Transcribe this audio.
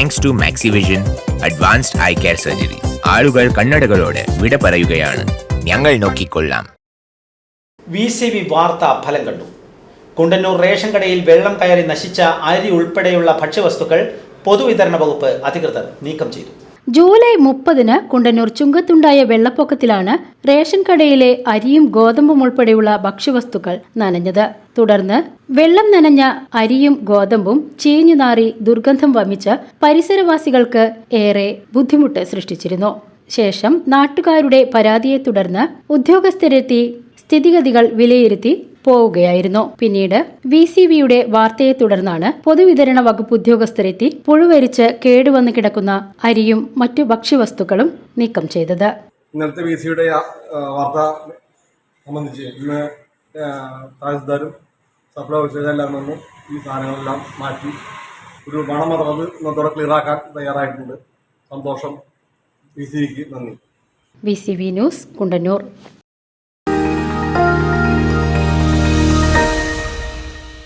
Thanks to Maxivision advanced eye care surgery ആളുകൾ കണ്ണടകളോട് വിട പറയുകയാണ്. ഞങ്ങൾ നോക്കിക്കൊള്ളാം. വി സി വി വാർത്ത ഫലം കണ്ടു. കുണ്ടന്നൂർ റേഷൻ കടയിൽ വെള്ളം കയറി നശിച്ച അരി ഉൾപ്പെടെയുള്ള ഭക്ഷ്യവസ്തുക്കൾ പൊതുവിതരണ വകുപ്പ് അധികൃതർ നീക്കം ചെയ്തു. ജൂലൈ മുപ്പതിന് കുണ്ടന്നൂർ ചുങ്കത്തുണ്ടായ വെള്ളപ്പൊക്കത്തിലാണ് റേഷൻ കടയിലെ അരിയും ഗോതമ്പും ഉൾപ്പെടെയുള്ള ഭക്ഷ്യവസ്തുക്കൾ നനഞ്ഞത്. തുടർന്ന് വെള്ളം നനഞ്ഞ അരിയും ഗോതമ്പും ചീഞ്ഞു നാറി ദുർഗന്ധം വമിച്ച് പരിസരവാസികൾക്ക് ഏറെ ബുദ്ധിമുട്ട് സൃഷ്ടിച്ചിരുന്നു. ശേഷം നാട്ടുകാരുടെ പരാതിയെ തുടർന്ന് ഉദ്യോഗസ്ഥരെത്തി സ്ഥിതിഗതികൾ വിലയിരുത്തി പോവുകയായിരുന്നു. പിന്നീട് വി സി വിയുടെ വാർത്തയെ തുടർന്നാണ് പൊതുവിതരണ വകുപ്പ് ഉദ്യോഗസ്ഥരെത്തി പുഴുവരിച്ച് കേടുവന്ന് കിടക്കുന്ന അരിയും മറ്റു ഭക്ഷ്യവസ്തുക്കളും നീക്കം ചെയ്തത്. ഇന്നലത്തെ വി സിയുടെ വാർത്ത സംബന്ധിച്ച് ഇന്ന് തഹസിൽദാരും സപ്ലൈ ഓഫീസറെല്ലാം വന്ന് ഈ സാധനങ്ങളെല്ലാം മാറ്റി ഒരു മണം മറന്നത് ഇന്നത്തോടെ ക്ലിയറാക്കാൻ തയ്യാറായിട്ടുണ്ട്. സന്തോഷം വി സിക്ക് നന്ദി. V C V news Kundannoor.